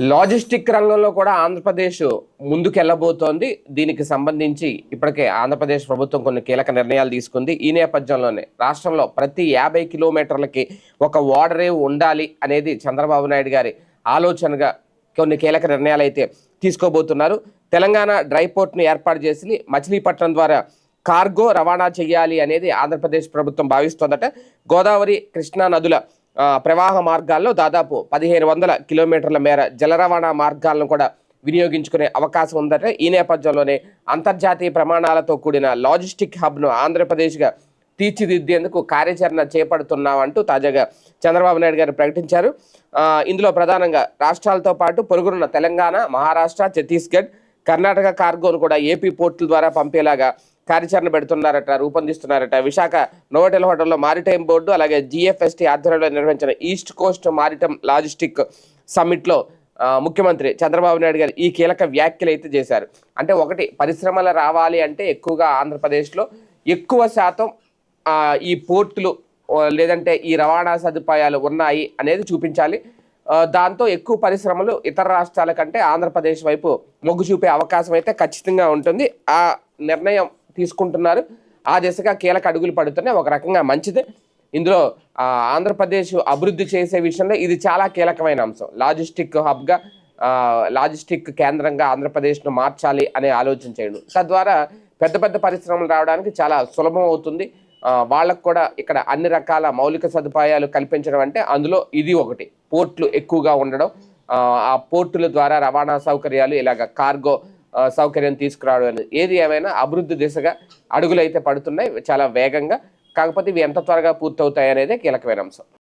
Logistic రంగంలో కూడా ఆంధ్రప్రదేశ్ ముందుకెళ్ళబోతోంది దీనికి సంబంధించి ఇప్పటికే ఆంధ్రప్రదేశ్ ప్రభుత్వం కొన్ని కీలక నిర్ణయాలు తీసుకుంది. ఈ నేపథ్యంలోనే రాష్ట్రంలో ప్రతి యాభై కిలోమీటర్లకి ఒక ఓడరే ఉండాలి అనేది చంద్రబాబు నాయుడు గారి ఆలోచనగా కొన్ని కీలక నిర్ణయాలు అయితే తీసుకోబోతున్నారు. తెలంగాణ డ్రై పోర్ట్ను ఏర్పాటు చేసి మచిలీపట్నం ద్వారా కార్గో రవాణా చేయాలి అనేది ఆంధ్రప్రదేశ్ ప్రభుత్వం భావిస్తోందట. గోదావరి కృష్ణా నదుల ప్రవాహ మార్గాల్లో దాదాపు పదిహేను వందల కిలోమీటర్ల మేర జల రవాణా మార్గాలను కూడా వినియోగించుకునే అవకాశం ఉందట. ఈ నేపథ్యంలోనే అంతర్జాతీయ ప్రమాణాలతో కూడిన లాజిస్టిక్ హబ్ను ఆంధ్రప్రదేశ్గా తీర్చిదిద్దేందుకు కార్యాచరణ చేపడుతున్నామంటూ తాజాగా చంద్రబాబు నాయుడు గారు ప్రకటించారు. ఇందులో ప్రధానంగా రాష్ట్రాలతో పాటు పొరుగున్న తెలంగాణ మహారాష్ట్ర ఛత్తీస్గఢ్ కర్ణాటక కార్గోను కూడా ఏపీ పోర్టుల ద్వారా పంపేలాగా కార్యాచరణ పెడుతున్నారట రూపొందిస్తున్నారట. విశాఖ నోవటెల్ హోటల్లో మారిటైమ్ బోర్డు అలాగే జిఎఫ్ఎస్టీ ఆధ్వర్యంలో నిర్వహించిన ఈస్ట్ కోస్ట్ మారిటైమ్ లాజిస్టిక్ సమ్మిట్లో ముఖ్యమంత్రి చంద్రబాబు నాయుడు గారు ఈ కీలక వ్యాఖ్యలు అయితే చేశారు. అంటే ఒకటి పరిశ్రమలు రావాలి అంటే ఎక్కువగా ఆంధ్రప్రదేశ్లో ఎక్కువ శాతం ఈ పోర్టులు లేదంటే ఈ రవాణా సదుపాయాలు ఉన్నాయి అనేది చూపించాలి. దాంతో ఎక్కువ పరిశ్రమలు ఇతర రాష్ట్రాల కంటే ఆంధ్రప్రదేశ్ వైపు మొగ్గు చూపే అవకాశం అయితే ఖచ్చితంగా ఉంటుంది. ఆ నిర్ణయం తీసుకుంటున్నారు. ఆ దిశగా కీలక అడుగులు పడుతున్నాయి. ఒక రకంగా మంచిదే. ఇందులో ఆంధ్రప్రదేశ్ అభివృద్ధి చేసే విషయంలో ఇది చాలా కీలకమైన అంశం. లాజిస్టిక్ హబ్గా లాజిస్టిక్ కేంద్రంగా ఆంధ్రప్రదేశ్ను మార్చాలి అనే ఆలోచన చేయడం. తద్వారా పెద్ద పెద్ద పరిశ్రమలు రావడానికి చాలా సులభం అవుతుంది. వాళ్ళకు కూడా ఇక్కడ అన్ని రకాల మౌలిక సదుపాయాలు కల్పించడం అంటే అందులో ఇది ఒకటి. పోర్ట్లు ఎక్కువగా ఉండడం. ఆ, పోర్టుల ద్వారా రవాణా సౌకర్యాలు ఇలాగ కార్గో సౌకర్యం తీసుకురావడం అనేది. ఏది ఏమైనా అభివృద్ధి దిశగా అడుగులు అయితే పడుతున్నాయి చాలా వేగంగా. కాకపోతే ఇవి ఎంత త్వరగా పూర్తవుతాయి అనేది కీలకమైన అంశం.